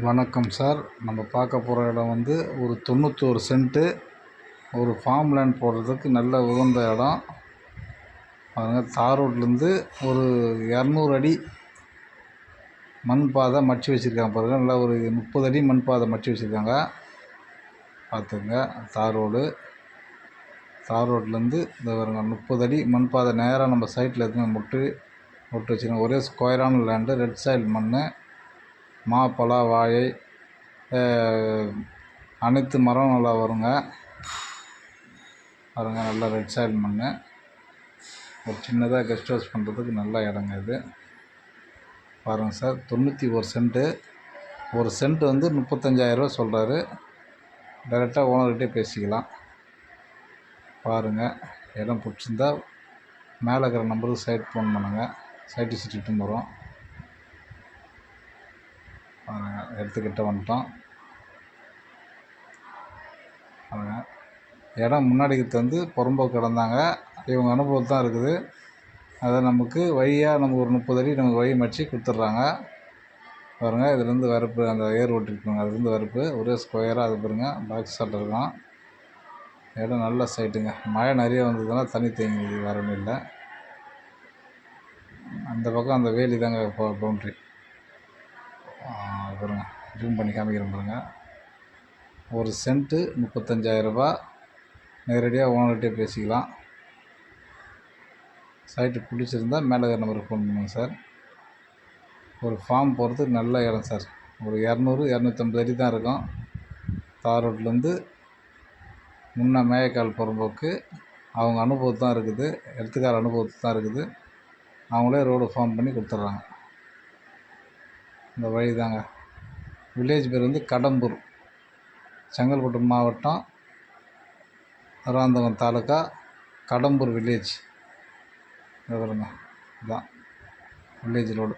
வணக்கம் சார். நம்ம பார்க்க போகிற இடம் வந்து ஒரு தொண்ணூத்தோரு சென்ட்டு. ஒரு ஃபார்ம் லேண்ட் போடுறதுக்கு நல்ல உகந்த இடம். பாருங்கள் தார் ரோட்லேருந்து ஒரு இரநூறு அடி மண் பாதை மடிச்சு வச்சுருக்காங்க பாருங்கள் நல்லா ஒரு முப்பது அடி மண் பாதை மடிச்சு வச்சுருக்காங்க. பார்த்துங்க தார் ரோடு. தார் ரோட்லேருந்து இந்த பாருங்க முப்பது அடி மண் பாதை நேராக நம்ம சைட்டில் எதுவுமே முட்டு முட்டு வச்சுருக்கோம் ஒரே ஸ்கொயரான லேண்டு ரெட் சாயில் மண் மா பலா வாழை அனைத்து மரம் நல்லா வருங்க. பாருங்கள் நல்லா ரெட் சாயில் மண் ஒரு சின்னதாக கெஸ்ட் ஹவுஸ் பண்ணுறதுக்கு நல்ல இடங்க இது. பாருங்கள் சார் தொண்ணூற்றி ஒரு சென்ட்டு ஒரு சென்ட் வந்து முப்பத்தஞ்சாயிரரூவா சொல்கிறாரு டைரெக்டாக ஓனர்கிட்டே பேசிக்கலாம். பாருங்கள் இடம் பிடிச்சிருந்தா மேலே இருக்கிற நம்பருக்கு சைட் ஃபோன் பண்ணுங்கள் சைட்டு சுற்றிட்டு போகிறோம் பாருங்கள் வந்துட்டோம். பாருங்கள் இடம் முன்னாடி வந்து புறம்போக்கு கிடந்தாங்க. இவங்க அனுபவம் தான் இருக்குது. அதை நமக்கு வழியாக நமக்கு ஒரு முப்பது அடி நமக்கு வழி மடித்து கொடுத்துட்றாங்க. பாருங்கள் இதுலேருந்து வரப்பு அந்த ஏர் ஓட்டிருப்பாங்க அதுலேருந்து வரப்பு ஒரே ஸ்கொயராக அது பாருங்கள் பாக்ஸ் ஷாட் இருக்கும் இடம் நல்ல சைட்டுங்க மழை நிறைய வந்ததுன்னா தண்ணி தேங்கி வரணும் இல்லை. அந்த பக்கம் அந்த வேலி தாங்க பவுண்ட்ரி பாருங்கள் ஜூம் பண்ணி காமிக்கிறேன் பாருங்கள் ஒரு சென்ட்டு முப்பத்தஞ்சாயிரரூபா நேரடியாக ஓனர்கிட்டே பேசிக்கலாம். சைட்டு பிடிச்சிருந்தா மேலே நம்பருக்கு ஃபோன் பண்ணுங்கள் சார் ஒரு ஃபார்ம் போகிறதுக்கு நல்ல இடம் சார் ஒரு இரநூறு இரநூத்தம்பது அடி தான் இருக்கும். தார் ரோட்லேருந்து முன்னே மேயக்கால் புறம்போக்கு அவங்க அனுபவத்து தான் இருக்குது. எடுத்துக்கார அனுபவத்து தான் இருக்குது. அவங்களே ரோடு ஃபார்ம் பண்ணி கொடுத்துட்றாங்க. இந்த வழி தாங்க வில்லேஜ் பேர் வந்து கடம்பூர். செங்கல்பட்டு மாவட்டம் ராந்தகம் தாலுக்கா கடம்பூர் வில்லேஜ். இதை பாருங்க. இதுதான் வில்லேஜ் ரோடு.